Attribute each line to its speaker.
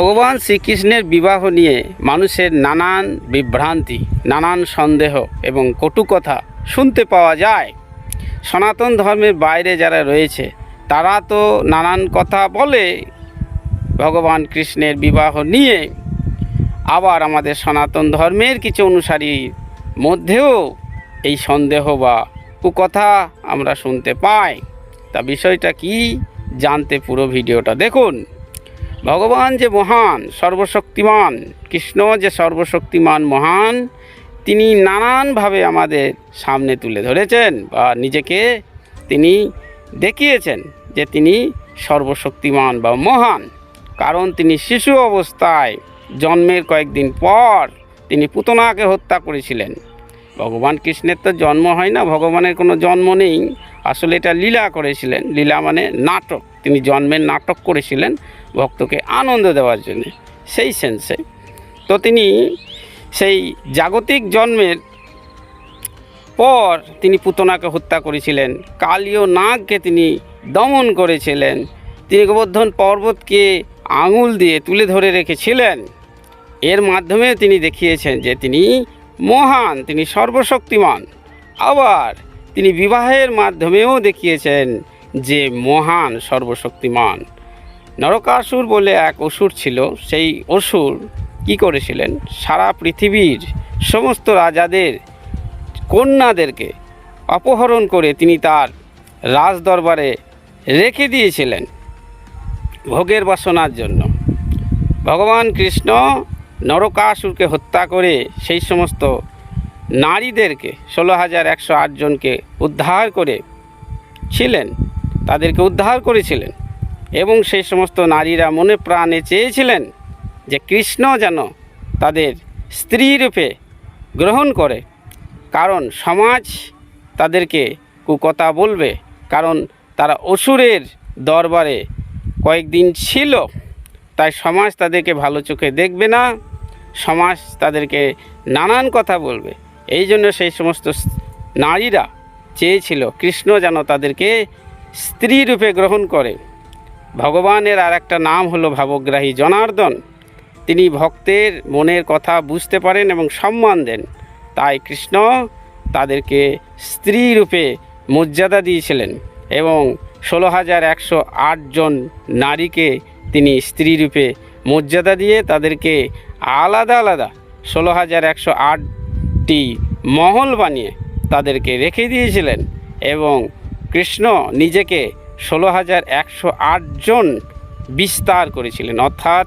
Speaker 1: ভগবান শ্রীকৃষ্ণের বিবাহ নিয়ে মানুষের নানান বিভ্রান্তি, নানান সন্দেহ এবং কটু কথা শুনতে পাওয়া যায়। সনাতন ধর্মের বাইরে যারা রয়েছে, তারা তো নানান কথা বলে ভগবান কৃষ্ণের বিবাহ নিয়ে। আবার আমাদের সনাতন ধর্মের কিছু অনুসারীর মধ্যেও এই সন্দেহ বা কুকথা আমরা শুনতে পাই। তা বিষয়টা কি জানতে পুরো ভিডিওটা দেখুন। ভগবান যে মহান, সর্বশক্তিমান, কৃষ্ণ যে সর্বশক্তিমান মহান, তিনি নানানভাবে আমাদের সামনে তুলে ধরেছেন বা নিজেকে তিনি দেখিয়েছেন যে তিনি সর্বশক্তিমান বা মহান। কারণ তিনি শিশু অবস্থায় জন্মের কয়েকদিন পর তিনি পুতনাকে হত্যা করেছিলেন। ভগবান কৃষ্ণের তো জন্ম হয় না, ভগবানের কোনো জন্ম নেই। আসলে এটা লীলা করেছিলেন। লীলা মানে নাটক। তিনি জন্মের নাটক করেছিলেন। ভক্তকে আনন্দ দেওয়ার জন্য, সেই সেন্সে তো তিনি সেই জাগতিক জন্মের পর তিনি পুতনাকে হত্যা করেছিলেন, কালীয় নাগকে তিনি দমন করেছিলেন, তিনি গোবর্ধন পর্বতকে আঙুল দিয়ে তুলে ধরে রেখেছিলেন। এর মাধ্যমে তিনি দেখিয়েছেন যে তিনি মহান, তিনি সর্বশক্তিমান। আবার তিনি বিবাহের মাধ্যমেও দেখিয়েছেন যে মহান, সর্বশক্তিমান। নরকাসুর বলে এক অসুর ছিল। সেই অসুর কি করেছিলেন? সারা পৃথিবীর সমস্ত রাজাদের, কন্যাদেরকে অপহরণ করে তিনি তার রাজ দরবারে রেখে দিয়েছিলেন ভোগের বাসনার জন্য। ভগবান কৃষ্ণ নরকাসুরকে হত্যা করে সেই সমস্ত নারীদেরকে, ষোলো হাজার একশো আটজনকে উদ্ধার করে ছিলেন। তাদেরকে উদ্ধার করেছিলেন। এবং সেই সমস্ত নারীরা মনে প্রাণে চেয়েছিলেন যে কৃষ্ণ যেন তাদের স্ত্রী রূপে গ্রহণ করে। কারণ সমাজ তাদেরকে কুকথা বলবে, কারণ তারা অসুরের দরবারে কয়েকদিন ছিল, তাই সমাজ তাদেরকে ভালো চোখে দেখবে না, সমাজ তাদেরকে নানান কথা বলবে। এই জন্য সেই সমস্ত নারীরা চেয়েছিল কৃষ্ণ যেন তাদেরকে স্ত্রী রূপে গ্রহণ করে। ভগবানের আর একটা নাম হলো ভাবগ্রাহী জনার্দন। তিনি ভক্তের মনের কথা বুঝতে পারেন এবং সম্মান দেন। তাই কৃষ্ণ তাদেরকে স্ত্রী রূপে মর্যাদা দিয়েছিলেন এবং ষোলো হাজার একশো জন নারীকে তিনি স্ত্রী রূপে মর্যাদা দিয়ে তাদেরকে আলাদা আলাদা ষোলো হাজার একশো আটটি মহল বানিয়ে তাদেরকে রেখে দিয়েছিলেন এবং কৃষ্ণ নিজেকে ষোলো হাজার একশো জন বিস্তার করেছিলেন। অর্থাৎ